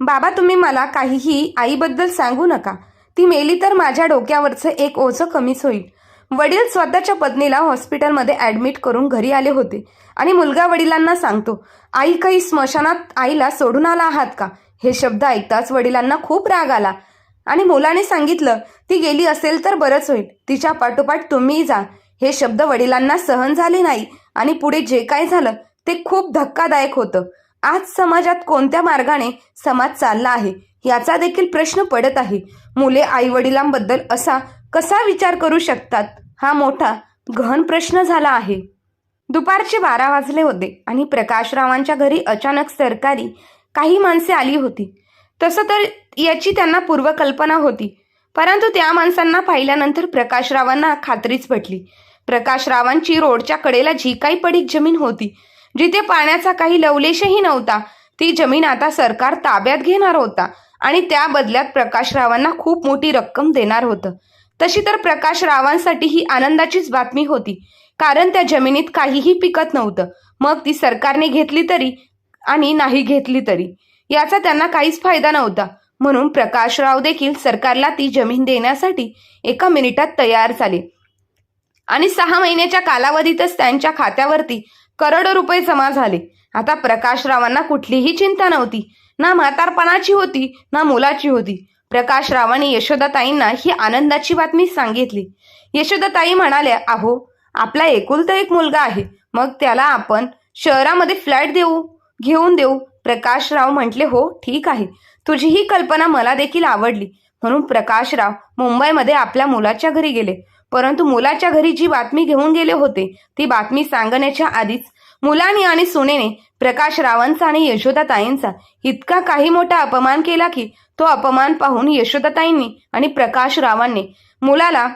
बाबा तुम्ही मला काहीही आईबद्दल सांगू नका. ती मेली तर माझ्या डोक्यावरचं एक ओझं कमीच होईल. वडील स्वतःच्या पत्नीला हॉस्पिटलमध्ये ॲडमिट करून घरी आले होते आणि मुलगा वडिलांना सांगतो आई काही स्मशानात आईला सोडून आला आहात का? हे शब्द ऐकताच वडिलांना खूप राग आला आणि मुलाने सांगितलं ती गेली असेल तर बरंच होईल. तिच्या पाठोपाठ तुम्ही जा. हे शब्द वडिलांना सहन झाले नाही आणि पुढे जे काय झालं ते खूप धक्कादायक होतं. आज समाजात कोणत्या मार्गाने समाज चालला आहे? याचा देखील प्रश्न पडत आहे. मुले आई वडिलांबद्दल असा कसा विचार करू शकतात? हा मोठा गहन प्रश्न झाला आहे. दुपारचे बारा वाजले होते आणि प्रकाशरावांच्या घरी अचानक सरकारी काही माणसे आली होती. तसं तर याची त्यांना पूर्वकल्पना होती. परंतु त्या माणसांना पाहिल्यानंतर प्रकाशरावांना खात्रीच पटली. प्रकाशरावांची रोडच्या कडेला जी काही पडीक जमीन होती. जिथे पाण्याचा काही लवलेशही नव्हता ती जमीन आता सरकार ताब्यात घेणार होता आणि त्या बदल्यात प्रकाशरावांना खूप मोठी रक्कम देणार होतं. तशी तर प्रकाशरावांसाठी ही आनंदाचीच बातमी होती कारण त्या जमिनीत काहीही पिकत नव्हतं. मग ती सरकारने घेतली तरी आणि नाही घेतली तरी याचा त्यांना काहीच फायदा नव्हता. म्हणून प्रकाशराव देखील सरकारला ती जमीन देण्यासाठी एका मिनिटात तयार झाले. आणि सहा महिन्याच्या कालावधीतच त्यांच्या खात्यावरती करोडो रुपये जमा झाले. आता प्रकाशरावांना कुठलीही चिंता नव्हती. ना म्हातारपणाची होती ना मुलाची होती. प्रकाशरावांनी यशोदाताईंना ही आनंदाची बातमी सांगितली. यशोदाताई म्हणाल्या अहो आपला एकुलता एक मुलगा आहे. मग त्याला आपण शहरामध्ये फ्लॅट देऊ घेऊन देऊ. प्रकाशराव म्हटले हो ठीक आहे. तुझी ही कल्पना मला देखील आवडली. म्हणून प्रकाशराव मुंबईमध्ये आपल्या मुलाच्या घरी गेले. परंतु मुलाच्या घरी जी बातमी घेऊन गेले होते ती बातमी सांगण्याच्या आधीच मुलानी आणि सुनेने प्रकाशरावांचा आणि यशोदाताईंचा इतका काही मोठा अपमान केला की तो अपमान पाहून यशोदाताईंनी आणि प्रकाशरावांनी मुलाला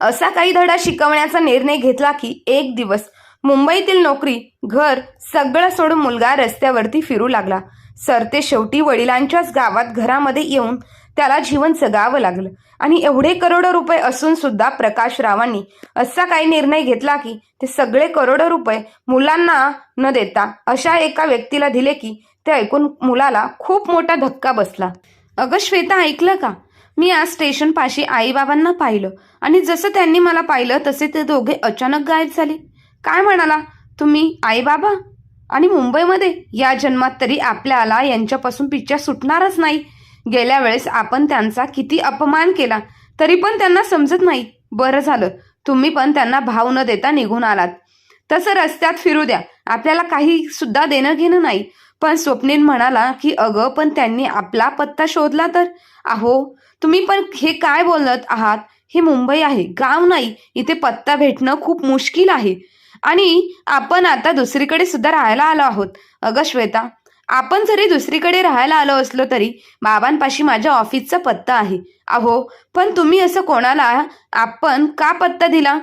असा काही धडा शिकवण्याचा निर्णय घेतला की एक दिवस मुंबईतील नोकरी घर सगळं सोडून मुलगा रस्त्यावरती फिरू लागला. सरते शेवटी वडिलांच्याच गावात घरामध्ये येऊन त्याला जीवन जगावं लागलं. आणि एवढे करोडो रुपये असून सुद्धा प्रकाशरावांनी असा काही निर्णय घेतला की ते सगळे करोडो रुपये मुलांना न देता अशा एका व्यक्तीला दिले की ते ऐकून मुलाला खूप मोठा धक्का बसला. अगं श्वेता ऐकलं का? मी आज स्टेशनपाशी आईबाबांना पाहिलं आणि जसं त्यांनी मला पाहिलं तसे ते दोघे अचानक गायब झाले. काय म्हणाला? तुम्ही आईबाबा? आणि मुंबईमध्ये या जन्मात तरी आपल्याला यांच्यापासून पिच्छा सुटणारच नाही. गेल्या वेळेस आपण त्यांचा किती अपमान केला तरी पण त्यांना समजत नाही. बरं झालं तुम्ही पण त्यांना भाव न देता निघून आलात. तसं रस्त्यात फिरू द्या आपल्याला काही सुद्धा देणं घेणं नाही. पण स्वप्नील म्हणाला की अगं पण त्यांनी आपला पत्ता शोधला तर? अहो तुम्ही पण हे काय बोलत आहात? हे मुंबई आहे गाव नाही. इथे पत्ता भेटणं खूप मुश्किल आहे. आणि आपण आता दुसरीकडे सुद्धा राहायला आलो आहोत. अगं श्वेता आपण जरी दुसरीकडे राहायला आलो असलो तरी बाबांपाशी माझ्या ऑफिसचा पत्ता आहे. अहो पण तुम्ही असं कोणाला आपण का पत्ता दिला?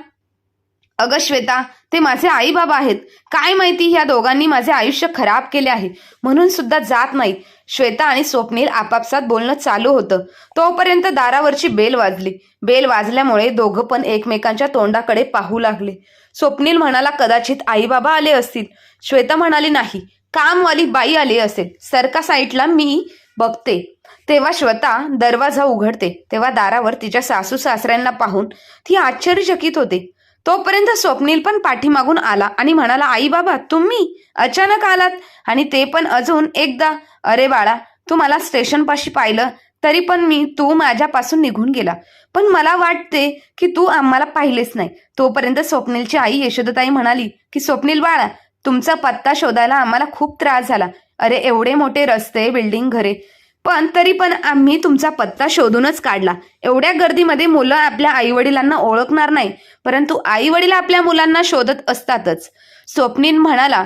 अगं श्वेता ते माझे आई बाबा आहेत. काय माहिती ह्या दोघांनी माझे आयुष्य खराब केले आहे. म्हणून सुद्धा जात नाही. श्वेता आणि स्वप्नील आपापसात बोलणं चालू होतं. तोपर्यंत दारावरची बेल वाजली. बेल वाजल्यामुळे दोघं पण एकमेकांच्या तोंडाकडे पाहू लागले. स्वप्नील म्हणाला कदाचित आई बाबा आले असतील. श्वेता म्हणाली नाही. कामवाली बाई आली असेल. सरका साईटला मी बघते. तेव्हा श्वता दरवाजा उघडते. तेव्हा दारावर तिच्या सासू सासऱ्यांना पाहून ती आश्चर्यचकित होते. तोपर्यंत स्वप्नील पण पाठीमागून आला आणि म्हणाला आई बाबा तुम्ही अचानक आलात? आणि ते पण अजून एकदा अरे बाळा तू मला स्टेशनपाशी पाहिलं तरी पण मी तू माझ्यापासून निघून गेला. पण मला वाटते की तू आम्हाला पाहिलेच नाही. तोपर्यंत स्वप्नीलची आई यशोदताई म्हणाली की स्वप्नील बाळा तुमचा पत्ता शोधायला आम्हाला खूप त्रास झाला. अरे एवढे मोठे रस्ते बिल्डिंग घरे. पण तरी पण आम्ही तुमचा पत्ता शोधूनच काढला. एवढ्या गर्दीमध्ये मुलं आपल्या आईवडिलांना ओळखणार नाही परंतु आईवडील आपल्या मुलांना शोधत असतातच. स्वप्नीन म्हणाला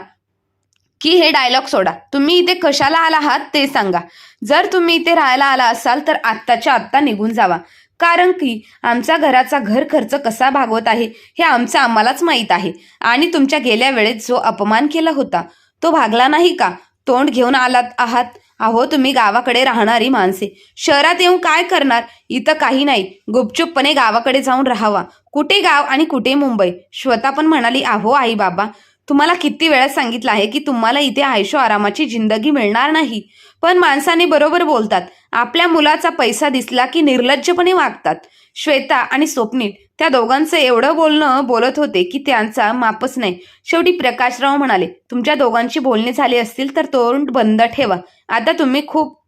की हे डायलॉग सोडा. तुम्ही इथे कशाला आला आहात ते सांगा. जर तुम्ही इथे राहायला आला असाल तर आत्ताच्या आत्ता निघून जावा. कारण की आमचा घराचा घर खर्च कसा भागवत आहे हे आमचं आम्हालाच माहीत आहे. आणि तुमच्या गेल्या वेळेत जो अपमान केला होता तो भागला नाही का? तोंड घेऊन आलात आहात? अहो तुम्ही गावाकडे राहणारी माणसे. शहरात येऊन काय करणार? इथं काही नाही. गुपचूपपणे गावाकडे जाऊन राहावा. कुठे गाव आणि कुठे मुंबई? श्वेता पण म्हणाली अहो आई बाबा तुम्हाला किती वेळा सांगितलं आहे की तुम्हाला इथे आयशो आरामाची जिंदगी मिळणार नाही. पण माणसाने बरोबर बोलतात. आपल्या मुलाचा पैसा दिसला की निर्लज्जपणे वागतात. श्वेता आणि स्वप्नील त्या दोघांचं एवढं बोलणं बोलत होते की त्यांचा मापच नाही. शेवटी प्रकाशराव म्हणाले तुमच्या दोघांची बोलणी झाली असतील तर तोंड बंद ठेवा. आता तुम्ही खूप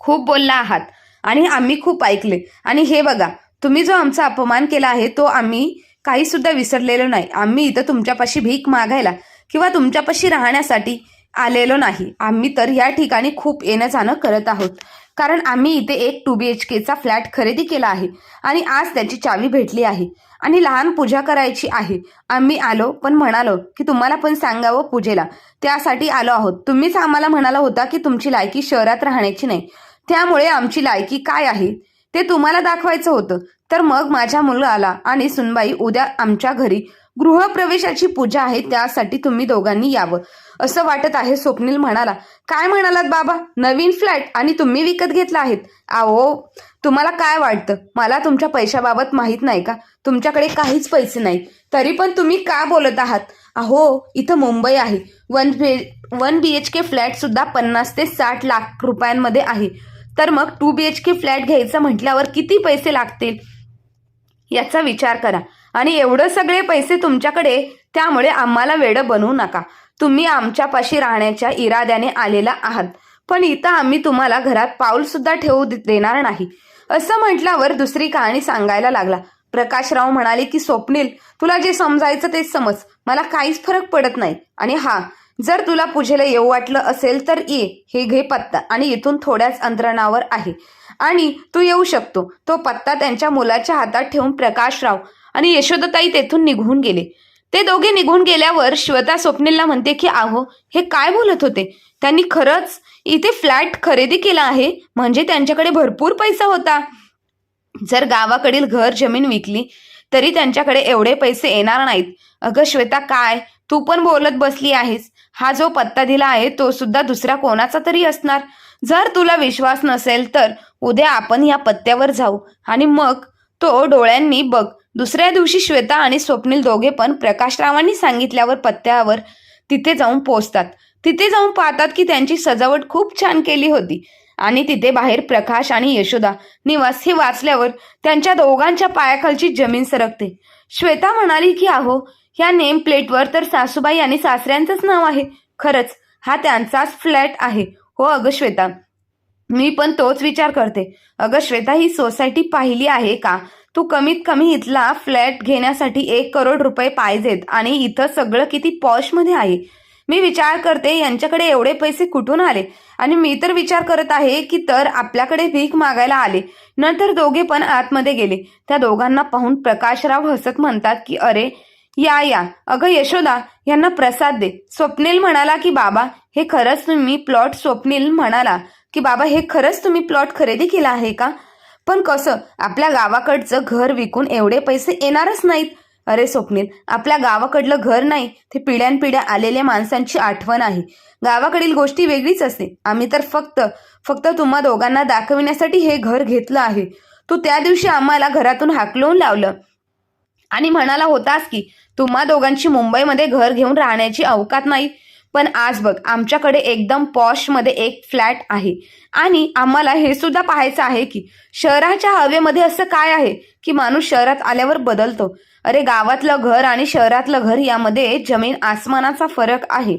खूप बोलला आहात आणि आम्ही खूप ऐकले. आणि हे बघा तुम्ही जो आमचा अपमान केला आहे तो आम्ही काही सुद्धा विसरलेलो नाही. आम्ही इथं तुमच्यापाशी भीक मागायला किंवा तुमच्यापाशी राहण्यासाठी आलेलो नाही. आम्ही तर या ठिकाणी खूप येणं जाणं करत आहोत. कारण आम्ही इथे एक टू बी एच केचा फ्लॅट खरेदी केला आहे आणि आज त्याची चावी भेटली आहे. आणि लहान पूजा करायची आहे. आम्ही आलो पण म्हणालो की तुम्हाला पण सांगावं पूजेला. त्यासाठी आलो आहोत. तुम्हीच आम्हाला म्हणाला होता की तुमची लायकी शहरात राहण्याची नाही. त्यामुळे आमची लायकी काय आहे? ते तुम्हाला दाखवायचं होतं. तर मग माझ्या मुलाला आणि सुनबाई उद्या आमच्या घरी गृहप्रवेशाची पूजा आहे त्यासाठी तुम्ही दोघांनी यावं. असं वाटत आहे स्वप्नील म्हणाला. काय म्हणालात बाबा? नवीन फ्लॅट आणि तुम्ही विकत घेतला आहेत. आहो तुम्हाला काय वाटतं? मला तुमच्या पैशाबाबत माहीत नाही का? तुमच्याकडे काहीच पैसे नाही तरी पण तुम्ही का बोलत आहात? अहो इथं मुंबई आहे. One B one B H K flat सुद्धा पन्नास ते साठ लाख रुपयांमध्ये आहे. तर मग two B H K flat घ्यायचं म्हटल्यावर किती पैसे लागतील? याचा विचार करा. आणि एवढं सगळे पैसे तुमच्याकडे त्यामुळे आम्हाला वेडं बनवू नका. तुम्ही आमच्यापाशी राहण्याच्या इराद्याने आलेला आहात. पण इथं आम्ही तुम्हाला घरात पाऊल सुद्धा ठेवू देणार नाही. असं म्हटल्यावर दुसरी कहाणी सांगायला लागला. प्रकाशराव म्हणाले की स्वप्नील तुला जे समजायचं तेच समज. मला काहीच फरक पडत नाही. आणि हा जर तुला पूजेला येऊ वाटलं असेल तर ये. हे घे पत्ता. आणि इथून थोड्याच अंतरणावर आहे. आणि तू येऊ शकतो. तो पत्ता त्यांच्या मुलाच्या हातात ठेवून प्रकाशराव आणि यशोदताई तेथून निघून गेले. ते दोघे निघून गेल्यावर श्वेता स्वप्नीलला म्हणते की आहो हे काय बोलत होते? त्यांनी खरंच इथे फ्लॅट खरेदी केला आहे म्हणजे त्यांच्याकडे भरपूर पैसा होता. जर गावाकडील घर जमीन विकली तरी त्यांच्याकडे एवढे पैसे येणार नाहीत. अगं श्वेता काय? तू पण बोलत बसली आहेस. हा जो पत्ता दिला आहे तो सुद्धा दुसरा कोणाचा तरी असणार. जर तुला विश्वास नसेल तर उद्या आपण या पत्त्यावर जाऊ. आणि मग तो डोळ्यांनी बघ. दुसऱ्या दिवशी श्वेता आणि स्वप्नील दोघे पण प्रकाशरावांनी सांगितल्यावर पत्त्यावर तिथे जाऊन पोचतात तिथे जाऊन पाहतात की त्यांची सजावट खूप छान केली होती. आणि तिथे बाहेर प्रकाश आणि यशोदा निवास हे वाचल्यावर त्यांच्या दोघांच्या पायाखालची जमीन सरकते. श्वेता म्हणाली की अहो ह्या नेम प्लेटवर तर सासूबाई आणि सासऱ्यांचंच नाव आहे. खरंच हा त्यांचाच फ्लॅट आहे. हो अगं श्वेता मी पण तोच विचार करते. अगं श्वेता ही सोसायटी पाहिली आहे का? तू कमीत कमी इथला फ्लॅट घेण्यासाठी एक करोड रुपये पाहिजेत आणि इथं सगळं किती पॉशमध्ये आहे? मी विचार करते यांच्याकडे एवढे पैसे कुठून आले? आणि मी तर विचार करत आहे की तर आपल्याकडे भीक मागायला आले. नंतर दोघे पण आतमध्ये गेले. त्या दोघांना पाहून प्रकाशराव हसत म्हणतात की अरे या या. अगं यशोदा यांना प्रसाद दे. स्वप्नील म्हणाला की बाबा हे खरंच तुम्ही प्लॉट स्वप्नील म्हणाला. की बाबा हे खरंच तुम्ही प्लॉट खरेदी केला आहे का? पण कसं आपल्या गावाकडचं घर विकून एवढे पैसे येणारच नाहीत. अरे स्वप्नील आपल्या गावाकडलं घर नाही ते पिढ्यानपिढ्या आलेल्या माणसांची आठवण आहे. गावाकडील गोष्टी वेगळीच असते. आम्ही तर फक्त फक्त तुम्हा दोघांना दाखविण्यासाठी हे घर घेतलं आहे. तू त्या दिवशी आम्हाला घरातून हाकलवून लावलं. आणि म्हणाला होतास की तुम्हा दोघांची मुंबईमध्ये घर घेऊन राहण्याची अवकात नाही. पण आज बघ आमच्याकडे एकदम पॉशमध्ये एक फ्लॅट आहे. आणि आम्हाला हे सुद्धा पाहायचं आहे की शहराच्या हवेमध्ये असं काय आहे की माणूस शहरात आल्यावर बदलतो? अरे गावातलं घर आणि शहरातलं घर यामध्ये जमीन आसमानाचा फरक आहे.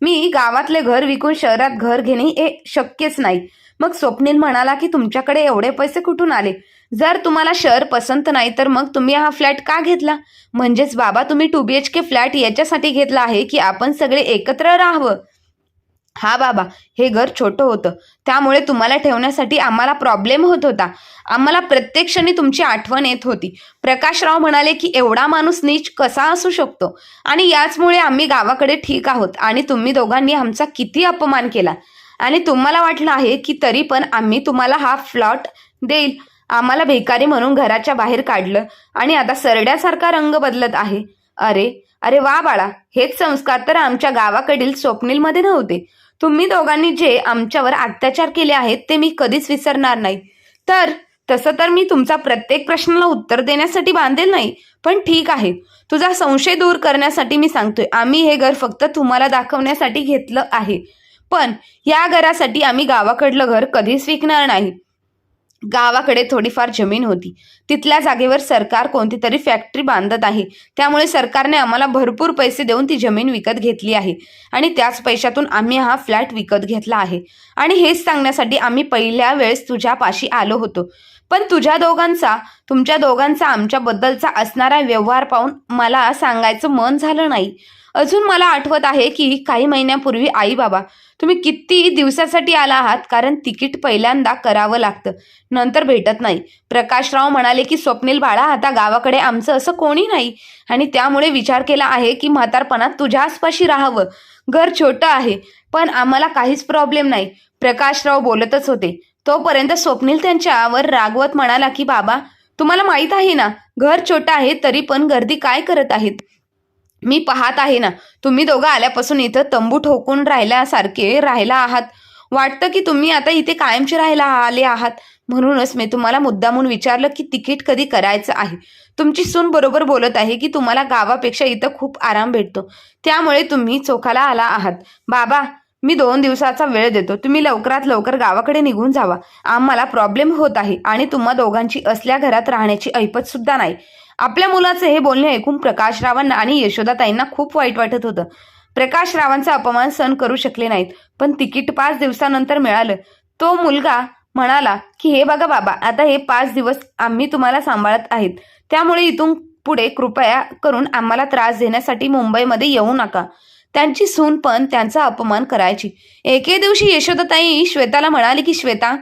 मी गावातले घर विकून शहरात घर घेणे हे शक्यच नाही. मग स्वप्नील म्हणाला की तुमच्याकडे एवढे पैसे कुठून आले? जर तुम्हाला शहर पसंत नाही तर मग तुम्ही हा फ्लॅट का घेतला? म्हणजेच बाबा तुम्ही two B H K flat याच्यासाठी घेतला आहे की आपण सगळे एकत्र राहावं? हा बाबा हे घर छोटं होतं. त्यामुळे तुम्हाला ठेवण्यासाठी आम्हाला प्रॉब्लेम होत होता. आम्हाला प्रत्येक क्षणी तुमची आठवण येत होती. प्रकाशराव म्हणाले की एवढा माणूस नीच कसा असू शकतो? आणि याचमुळे आम्ही गावाकडे ठीक आहोत आणि तुम्ही दोघांनी आमचा किती अपमान केला. आणि तुम्हाला वाटलं आहे की तरी पण आम्ही तुम्हाला हा फ्लॉट देईल. आम्हाला भिकारी म्हणून घराच्या बाहेर काढलं आणि आता सरड्यासारखा रंग बदलत आहे. अरे अरे वा बाळा हेच संस्कार तर आमच्या गावाकडील स्वप्नीलमध्ये नव्हते. तुम्ही दोघांनी जे आमच्यावर अत्याचार केले आहेत ते मी कधीच विसरणार नाही. तर तसं तर मी तुमचा प्रत्येक प्रश्नाला उत्तर देण्यासाठी बांधेल नाही पण ठीक आहे. तुझा संशय दूर करण्यासाठी मी सांगतोय. आम्ही हे घर फक्त तुम्हाला दाखवण्यासाठी घेतलं आहे. पण या घरासाठी आम्ही गावाकडलं घर कधीच विकणार नाही. गावाकडे थोडीफार जमीन होती. तिथल्या जागेवर सरकार कोणती तरी फॅक्टरी बांधत आहे. त्यामुळे सरकारने आम्हाला भरपूर पैसे देऊन ती जमीन विकत घेतली आहे. आणि त्याच पैशातून आम्ही हा फ्लॅट विकत घेतला आहे. आणि हेच सांगण्यासाठी आम्ही पहिल्या वेळेस तुझ्यापाशी आलो होतो. पण तुझ्या दोघांचा तुमच्या दोघांचा आमच्याबद्दलचा असणारा व्यवहार पाहून मला सांगायचं मन झालं नाही. अजून मला आठवत आहे की काही महिन्यापूर्वी आई बाबा तुम्ही किती दिवसासाठी आला आहात? कारण तिकीट पहिल्यांदा करावं लागतं. नंतर भेटत नाही. प्रकाशराव म्हणाले की स्वप्नील बाळा आता गावाकडे आमचं असं कोणी नाही. आणि त्यामुळे विचार केला आहे की म्हातारपणात तुझ्या आसपाशी राहावं. घर छोटं आहे पण आम्हाला काहीच प्रॉब्लेम नाही. प्रकाशराव बोलतच होते. तोपर्यंत स्वप्नील त्यांच्यावर रागवत म्हणाला की बाबा तुम्हाला माहीत आहे ना घर छोटं आहे तरी पण गर्दी काय करत आहेत? मी पाहत आहे ना. तुम्ही दोघं आल्यापासून इथं तंबू ठोकून राहिल्यासारखे राहिला आहात. वाटतं की तुम्ही आता इथे कायमचे राहायला आले आहात. म्हणूनच मी तुम्हाला मुद्दामून विचारलं की तिकीट कधी करायचं आहे. तुमची सून बरोबर बोलत आहे की तुम्हाला गावापेक्षा इथं खूप आराम भेटतो. त्यामुळे तुम्ही चोखाला आला आहात. बाबा मी दोन दिवसाचा वेळ देतो. तुम्ही लवकरात लवकर गावाकडे निघून जावा. आम्हाला प्रॉब्लेम होत आहे आणि तुम्हा दोघांची असल्या घरात राहण्याची ऐपत सुद्धा नाही. आपल्या मुलाचं हे बोलणे ऐकून प्रकाशरावांना आणि यशोदाताईंना खूप वाईट वाटत होतं. प्रकाशरावांचा अपमान सहन करू शकले नाहीत पण तिकीट पाच दिवसानंतर मिळालं. तो मुलगा म्हणाला की हे बघा बाबा आता हे पाच दिवस आम्ही तुम्हाला सांभाळत आहेत. त्यामुळे इथून पुढे कृपया करून आम्हाला त्रास देण्यासाठी मुंबईमध्ये येऊ नका. त्यांची सून पण त्यांचा अपमान करायची. एके दिवशी यशोदाताई श्वेताला म्हणाली की श्वेता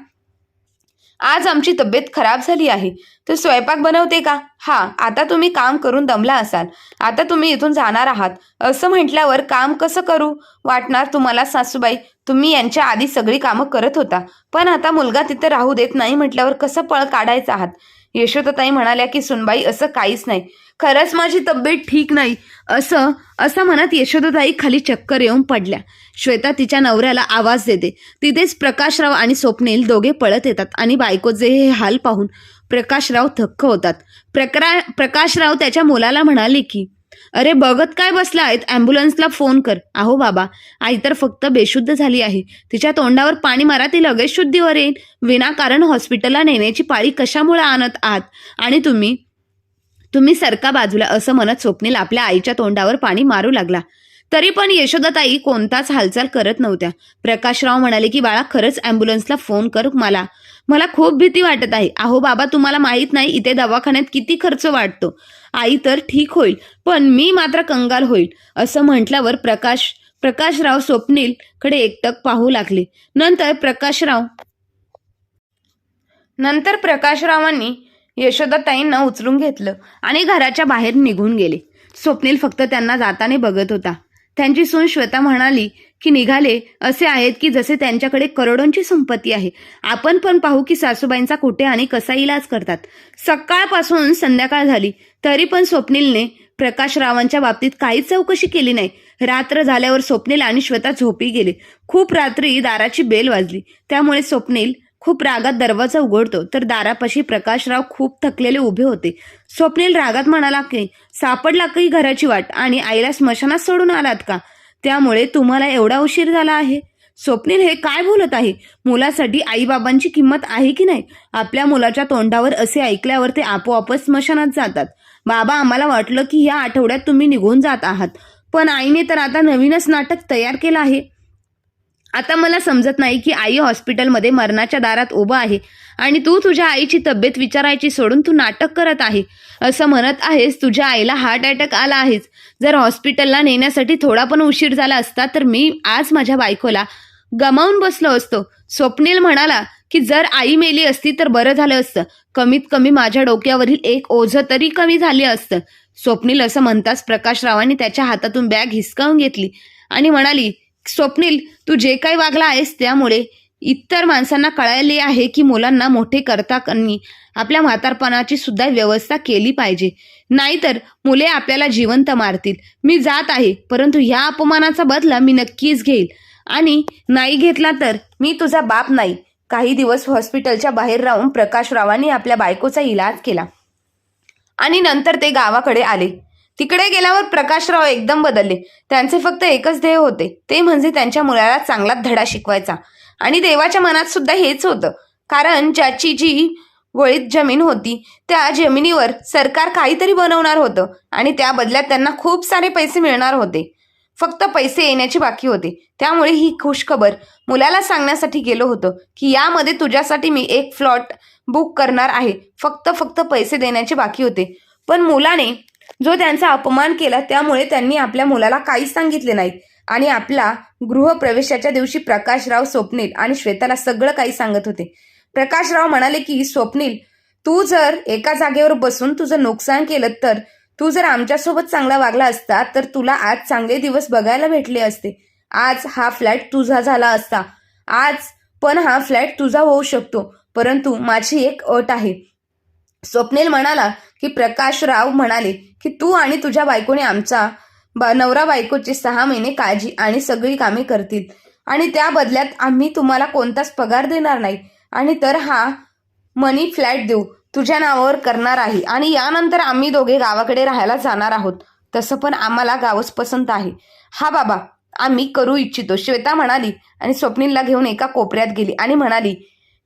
आज आमची तब्येत खराब झाली आहे. तर स्वयंपाक बनवते का? हा आता तुम्ही काम करून दमला असाल. आता तुम्ही इथून जाणार आहात. असं म्हटल्यावर काम कसं करू? वाटणार तुम्हाला सासूबाई तुम्ही यांच्या आधी सगळी कामं करत होता. पण आता मुलगा तिथं राहू देत नाही म्हटल्यावर कसं पळ काढायचं आहात? यशोदाताई म्हणाल्या की सुनबाई असं काहीच नाही. खरंच माझी तब्येत ठीक नाही. असं असं म्हणत यशोदाताई खाली चक्कर येऊन पडल्या. श्वेता तिच्या नवऱ्याला आवाज देते. तिथेच प्रकाशराव आणि स्वप्नील दोघे पळत येतात आणि बायकोचे हे हाल पाहून प्रकाशराव थक्क होतात. प्रकरा प्रकाशराव त्याच्या मुलाला म्हणाले की अरे बघत काय बसला आहेत ॲम्ब्युलन्सला फोन कर. अहो बाबा आई तर फक्त बेशुद्ध झाली आहे. तिच्या तोंडावर पाणी मारा ती लगेच शुद्धीवर येईल विनाकारण हॉस्पिटलला नेण्याची पाळी कशामुळे आणत आहात? आणि तुम्ही? तुम्ही सरका बाजूला असं म्हणत स्वप्नील आपल्या आईच्या तोंडावर पाणी मारू लागला. तरी पण यशोदाताई कोणताच हालचाल करत नव्हत्या. प्रकाशराव म्हणाले की बाळा खरंच ॲम्ब्युलन्सला फोन कर मला. मला खूप भीती वाटत आहे. अहो बाबा तुम्हाला माहीत नाही इथे दवाखान्यात किती खर्च वाटतो आई तर ठीक होईल पण मी मात्र कंगाल होईल असं म्हटल्यावर प्रकाश प्रकाशराव स्वप्नीलकडे एकटक पाहू लागले. नंतर प्रकाशराव नंतर प्रकाशरावांनी यशोदाताईंना उचलून घेतलं आणि घराच्या बाहेर निघून गेले. स्वप्नील फक्त त्यांना जाताने बघत होता. त्यांची सून श्वेता म्हणाली की निघाले असे आहेत की जसे त्यांच्याकडे करोडोंची संपत्ती आहे. आपण पण पाहू की सासूबाईंचा कुठे आणि कसा इलाज करतात. सकाळपासून संध्याकाळ झाली. तरी पण स्वप्नीलने प्रकाशरावांच्या बाबतीत काहीच चौकशी केली नाही. रात्र झाल्यावर स्वप्नील आणि श्वेता झोपी गेले. खूप रात्री दाराची बेल वाजली. त्यामुळे स्वप्नील खूप रागात दरवाजा उघडतो. तर दारापाशी प्रकाशराव खूप थकलेले उभे होते. स्वप्नील रागात म्हणाला की सापडला की घराची वाट आणि आईला स्मशानात सोडून आलात का? त्यामुळे तुम्हाला एवढा उशीर झाला आहे? स्वप्नील हे काय बोलत आहे? मुलासाठी आईबाबांची किंमत आहे की नाही? आपल्या मुलाच्या तोंडावर असे ऐकल्यावर ते आपोआपच स्मशानात जातात. बाबा आम्हाला वाटलं की ह्या आठवड्यात तुम्ही निघून जात आहात. पण आईने तर आता नवीनच नाटक तयार केलं आहे. आता मला समजत नाही की आई हॉस्पिटलमध्ये मरणाच्या दारात उभं आहे आणि तू तुझ्या आईची तब्येत विचारायची सोडून तू नाटक करत आहे. असं म्हणत आहेस तुझ्या आईला हार्ट अटॅक आला आहेच जर हॉस्पिटलला नेण्यासाठी थोडा पण उशीर झाला असता तर मी आज माझ्या बायकोला गमावून बसलो असतो. स्वप्नील म्हणाला की जर आई मेली असती तर बरं झालं असतं. कमीत कमी माझ्या डोक्यावरील एक ओझं तरी कमी झाले असतं. स्वप्नील असं म्हणताच प्रकाशरावांनी त्याच्या हातातून बॅग हिसकावून घेतली आणि म्हणाली स्वप्नील तू जे काही वागला आहेस त्यामुळे. इतर माणसांना कळायले आहे की मुलांना मोठे करता आपल्या म्हातारपणाची सुद्धा व्यवस्था केली पाहिजे. नाहीतर मुले आपल्याला जिवंत मारतील. मी जात आहे परंतु ह्या अपमानाचा बदला मी नक्कीच घेईल. आणि नाही घेतला तर मी तुझा बाप नाही. काही दिवस हॉस्पिटलच्या बाहेर राहून प्रकाशरावांनी आपल्या बायकोचा इलाज केला. आणि नंतर ते गावाकडे आले. तिकडे गेल्यावर प्रकाशराव एकदम बदलले. त्यांचे फक्त एकच ध्येय होते. ते म्हणजे त्यांच्या मुलाला चांगला धडा शिकवायचा. आणि देवाच्या मनात सुद्धा हेच होतं. कारण ज्याची जी वळीत जमीन होती त्या जमिनीवर सरकार काहीतरी बनवणार होतं. आणि त्या बदल्यात त्यांना खूप सारे पैसे मिळणार होते. फक्त पैसे येण्याची बाकी होते. त्यामुळे ही खुशखबर मुलाला सांगण्यासाठी गेलो होतो की यामध्ये तुझ्यासाठी मी एक फ्लॉट बुक करणार आहे. फक्त फक्त पैसे देण्याचे बाकी होते. पण मुलाने जो त्यांचा अपमान केला त्यामुळे त्यांनी आपल्या मुलाला काहीच सांगितले नाही आणि आपला गृहप्रवेशाच्या दिवशी प्रकाशराव स्वप्नील आणि श्वेताला सगळं काही सांगत होते. प्रकाशराव म्हणाले की स्वप्नील तू जर एका जागेवर बसून तुझं नुकसान केलं तर तू जर आमच्यासोबत चांगला वागला असता तर तुला आज चांगले दिवस बघायला भेटले असते. आज हा फ्लॅट तुझा झाला असता. आज पण हा फ्लॅट तुझा होऊ शकतो परंतु माझी एक अट आहे. स्वप्नील म्हणाला की प्रकाशराव म्हणाले की तू आणि तुझ्या बायकोने आमचा बा- नवरा बायकोची सहा महिने काळजी आणि सगळी कामे करतील. आणि त्या बदल्यात आम्ही तुम्हाला कोणताच पगार देणार नाही. आणि तर हा मनी फ्लॅट देऊ. तुझ्या नावावर करणार आहे. आणि यानंतर आम्ही दोघे गावाकडे राहायला जाणार आहोत. तसं पण आम्हाला गावच पसंत आहे. हा बाबा आम्ही करू इच्छितो. श्वेता म्हणाली आणि स्वप्नीलला घेऊन एका कोपऱ्यात गेली आणि म्हणाली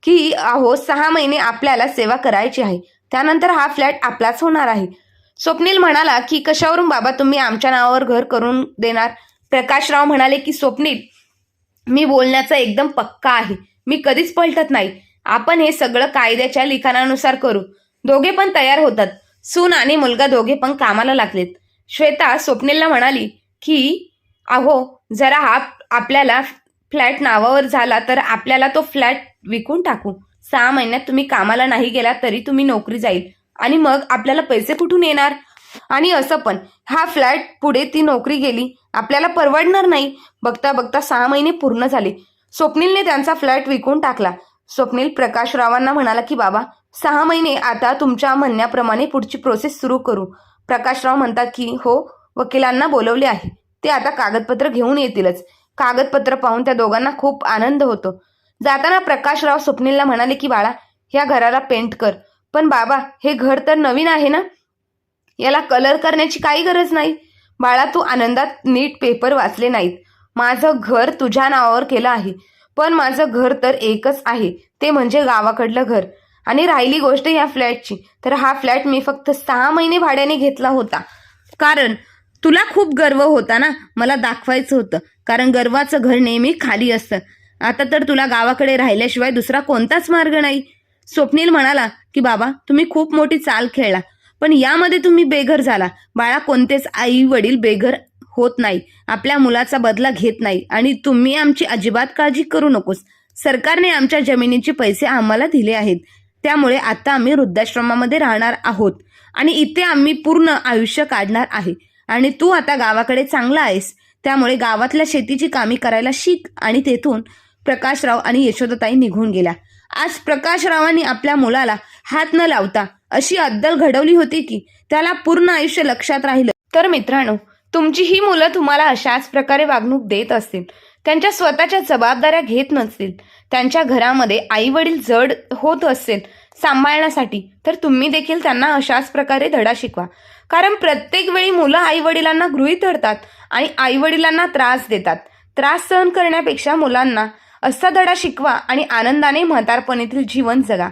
की अहो सहा महिने आपल्याला सेवा करायची आहे. त्यानंतर हा फ्लॅट आपलाच होणार आहे. स्वप्नील म्हणाला की कशावरून बाबा तुम्ही आमच्या नावावर घर करून देणार? प्रकाशराव म्हणाले की स्वप्नील मी बोलण्याचा एकदम पक्का आहे. मी कधीच पलटत नाही. आपण हे सगळं कायद्याच्या लिखाणानुसार करू. दोघे पण तयार होतात. सून आणि मुलगा दोघे पण कामाला लागलेत. श्वेता स्वप्नीलला म्हणाली की अहो जरा हा आपल्याला फ्लॅट नावावर झाला तर आपल्याला तो फ्लॅट विकून टाकू. सहा महिन्यात तुम्ही कामाला नाही गेला तरी तुम्ही नोकरी जाईल. आणि मग आपल्याला पैसे कुठून येणार? आणि असं पण. हा फ्लॅट पुढे ती नोकरी गेली. आपल्याला परवडणार नाही. बघता बघता सहा महिने पूर्ण झाले. स्वप्नीलने त्यांचा फ्लॅट विकून टाकला. स्वप्नील प्रकाशरावांना म्हणाला की बाबा सहा महिने आता तुमच्या म्हणण्याप्रमाणे पुढची प्रोसेस सुरू करू. प्रकाशराव म्हणतात की हो वकिलांना बोलवले आहे. ते आता कागदपत्र घेऊन येतीलच. कागदपत्र पाहून त्या दोघांना खूप आनंद होतो. जाताना प्रकाशराव स्वप्नीलला म्हणाले की बाळा ह्या घराला पेंट कर. पण बाबा हे घर तर नवीन आहे ना? याला कलर करण्याची काही गरज नाही. बाळा तू आनंदात नीट पेपर वाचले नाहीत. माझं घर तुझ्या नावावर केलं आहे. पण माझं घर तर एकच आहे. ते म्हणजे गावाकडलं घर. आणि राहिली गोष्ट या फ्लॅटची. तर हा फ्लॅट मी फक्त सहा महिने भाड्याने घेतला होता. कारण तुला खूप गर्व होता ना? मला दाखवायचं होतं. कारण गर्वाचं घर नेहमी खाली असतं. आता तर तुला गावाकडे राहिल्याशिवाय दुसरा कोणताच मार्ग नाही. स्वप्नील म्हणाला की बाबा तुम्ही खूप मोठी चाल खेळला पण यामध्ये तुम्ही बेघर झाला. बाळा कोणतेच आई वडील बेघर होत नाही. आपल्या मुलाचा बदला घेत नाही. आणि तुम्ही आमची अजिबात काळजी करू नकोस. सरकारने आमच्या जमिनीचे पैसे आम्हाला दिले आहेत. त्यामुळे आता आम्ही वृद्धाश्रमामध्ये राहणार आहोत. आणि इथे आम्ही पूर्ण आयुष्य काढणार आहे. आणि तू आता गावाकडे चांगला आहेस. त्यामुळे गावातल्या शेतीची कामी करायला शिक. आणि तेथून प्रकाशराव आणि यशोदाताई निघून गेल्या. आज प्रकाशरावांनी आपल्या मुलाला हात न लावता अशी अद्दल घडवली होती की त्याला पूर्ण आयुष्य लक्षात राहिलं. तर मित्रांनो तुमची ही मुलं तुम्हाला अशाच प्रकारे वागणूक देत असतील त्यांच्या स्वतःच्या जबाबदाऱ्या घेत नसतील त्यांच्या घरामध्ये आई वडील जड होत असेल सांभाळण्यासाठी तर तुम्ही देखील त्यांना अशाच प्रकारे धडा शिकवा. कारण प्रत्येक वेळी मुलं आई वडिलांना गृहीत धरतात आणि आई वडिलांना त्रास देतात. त्रास सहन करण्यापेक्षा मुलांना असा धडा शिकवा आणि आनंदाने म्हातारपणीतील जीवन जगा.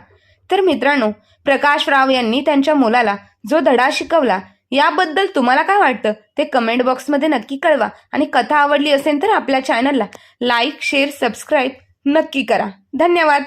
तर मित्रांनो प्रकाश राव यांनी त्यांच्या मुलाला जो धडा शिकवला याबद्दल तुम्हाला काय वाटतं? ते कमेंट बॉक्समध्ये नक्की कळवा. आणि कथा आवडली असेल तर आपल्या चॅनलला लाईक शेअर सबस्क्राईब नक्की करा. धन्यवाद.